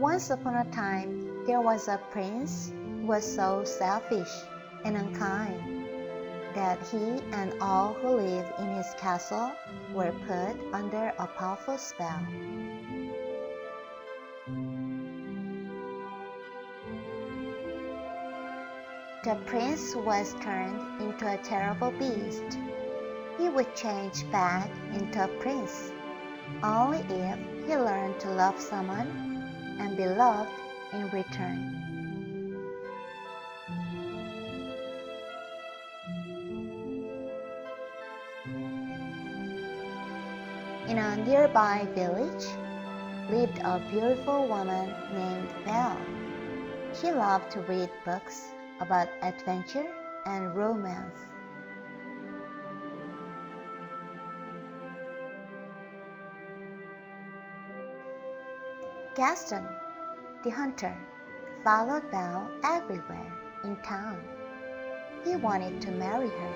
Once upon a time, there was a prince who was so selfish and unkind that he and all who lived in his castle were put under a powerful spell. The prince was turned into a terrible beast. He would change back into a prince only if he learned to love someone and be loved in return. In a nearby village lived a beautiful woman named Belle. She loved to read books about adventure and romance. Gaston, the hunter, followed Belle everywhere in town. He wanted to marry her,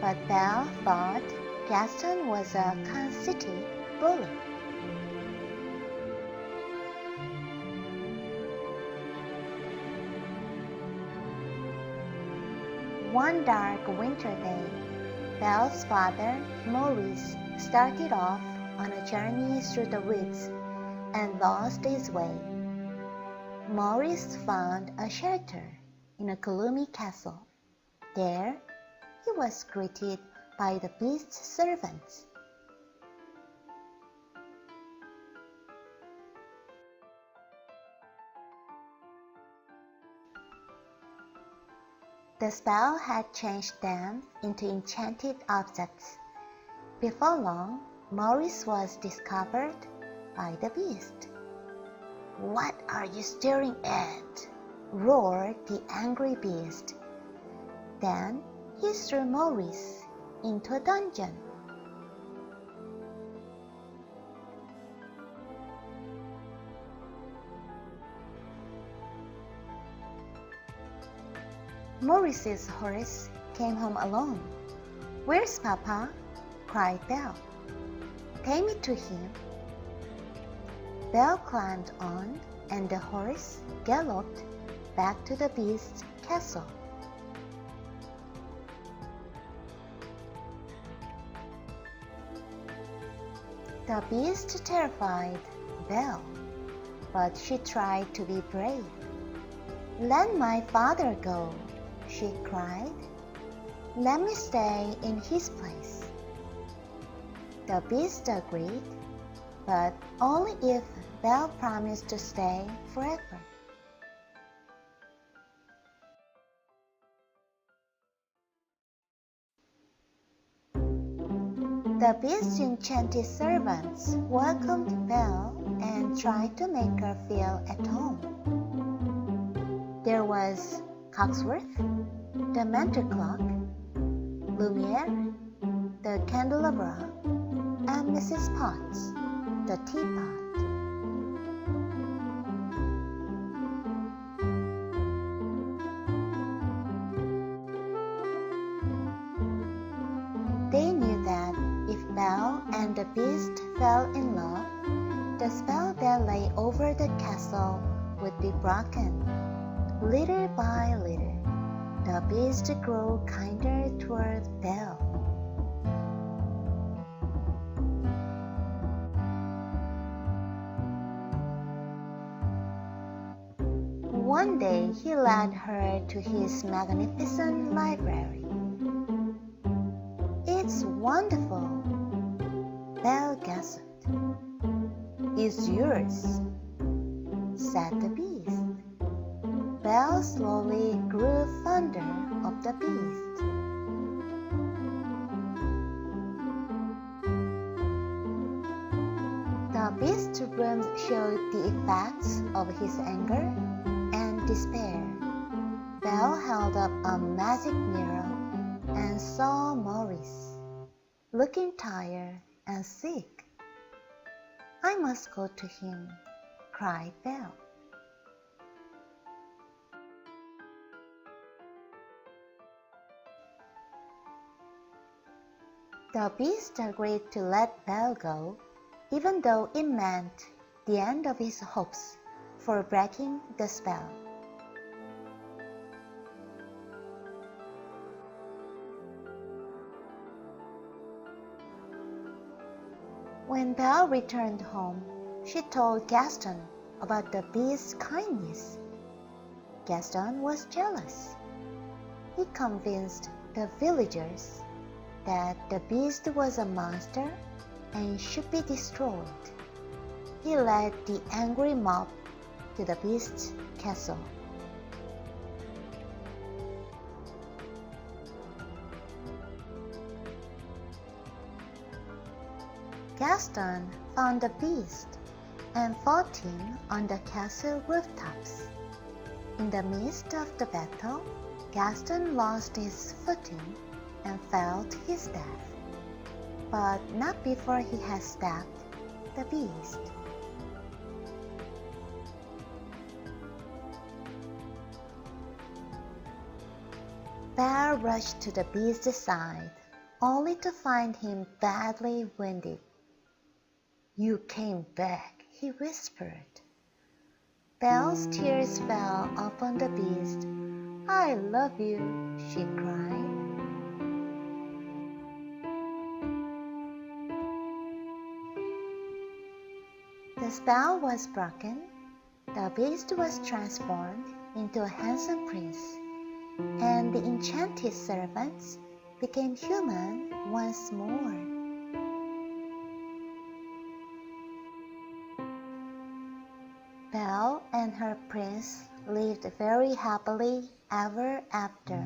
but Belle thought Gaston was a conceited bully. One dark winter day, Belle's father, Maurice, started off on a journey through the woods and lost his way. Maurice found a shelter in a gloomy castle. There, he was greeted by the beast's servants. The spell had changed them into enchanted objects. Before long, Maurice was discovered by the beast. What are you staring at? roared the angry beast. Then he threw Maurice into a dungeon. Maurice's horse came home alone. Where's Papa? cried Belle. Take me to him. Belle climbed on, and the horse galloped back to the beast's castle. The beast terrified Belle, but she tried to be brave. Let my father go, she cried. Let me stay in his place. The beast agreed, but only if Belle promised to stay forever. The beast's enchanted servants welcomed Belle and tried to make her feel at home. There was Cogsworth, the mentor clock, Lumiere, the candelabra, and Mrs. Potts, the teapot. They knew that if Belle and the beast fell in love, the spell that lay over the castle would be broken. Little by little, the beast grew kinder toward Belle. One day he led her to his magnificent library. It's wonderful, Belle gasped. It's yours, said the beast. Belle slowly grew fonder of the beast. The beast's room showed the effects of his anger despair. Belle held up a magic mirror and saw Maurice, looking tired and sick. I must go to him, cried Belle. The beast agreed to let Belle go, even though it meant the end of his hopes for breaking the spell. When Belle returned home, she told Gaston about the beast's kindness. Gaston was jealous. He convinced the villagers that the beast was a monster and should be destroyed. He led the angry mob to the beast's castle. Gaston found the beast and fought him on the castle rooftops. In the midst of the battle, Gaston lost his footing and fell to his death, but not before he had stabbed the beast. Bear rushed to the beast's side, only to find him badly wounded. You came back, he whispered. Belle's tears hmm. fell upon the beast. I love you, she cried. The spell was broken. The beast was transformed into a handsome prince, and the enchanted servants became human once more. Her prince lived very happily ever after.